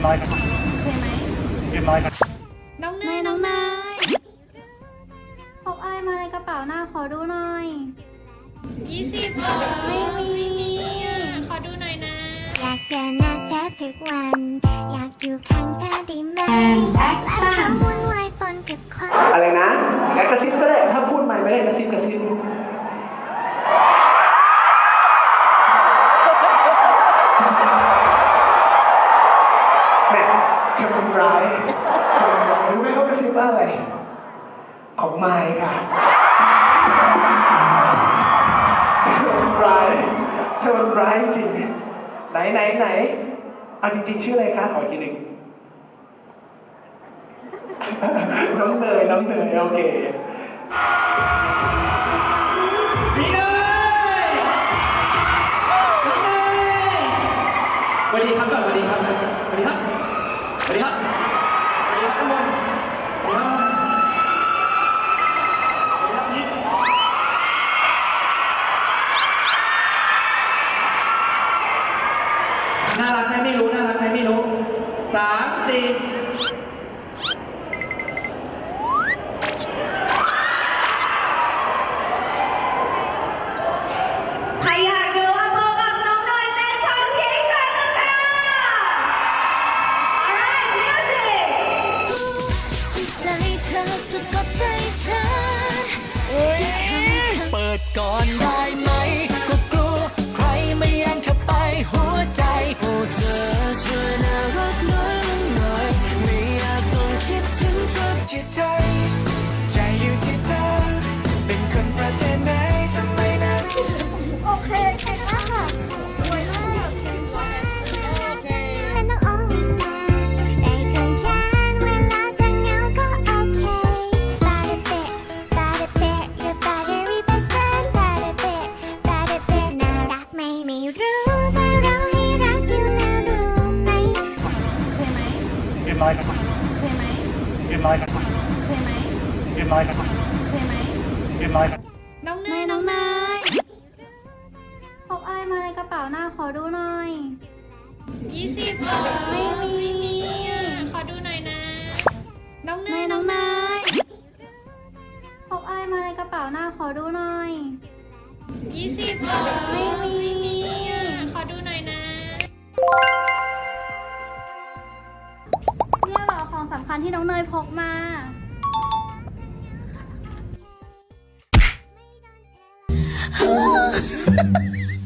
มร้อยครับเคยไหมเรียบร้อยครับน้องเนยน้องเนยพกอะไรมาในกระเป๋าหน้าขอดูหน่อย ยี่สิบเหรอไม่มีอะขอดูหน่อยนะ อยากเจอหน้าเธอทุกวัน อยากอยู่ข้างเธอได้ไหม And และ action ความวุ่นวายปนกับความอะไรนะงั้นกระซิบก็ได้ ถ้าพูดใหม่ไม่ได้กระซิบ รู้ไหมเขากระซิบว่าอะไร ของไม้ค่ะเธอเป็นร้ายเธอเป็นร้ายจริง ไหนไหนไหนเอาจริงๆ ชื่ออะไรคะขออีกทีหนึ่งน้องเนยน้องเนยโอเคพี่เนยน้องเนยสวัสดีครับก่อนสวัสดีครับสวัสดีครับสวัสดีครับสวัสดีครับทุกคน น่ารักไหมไม่รู้ น่ารักไหมไม่รู้สามสี่ เธอสะกดใจฉันเปิดก่อน รียบร้อยครับเคยไหมเรียบร้อยครับเคยไหมเรียบร้อยครับเคยไหมเรียบร้อยครับน้องเนยน้องเนยพกอะไรมาในกระเป๋าหน้าขอดูหน่อยยี่สิบเหรอไม่มีอะขอดูหน่อยนะ น้องเนยน้องเนยพกอะไรมาในกระเป๋าหน้าขอดูหน่อยยี่สิบเหรอไม่ สำคัญที่น้องเนยพกมา Oh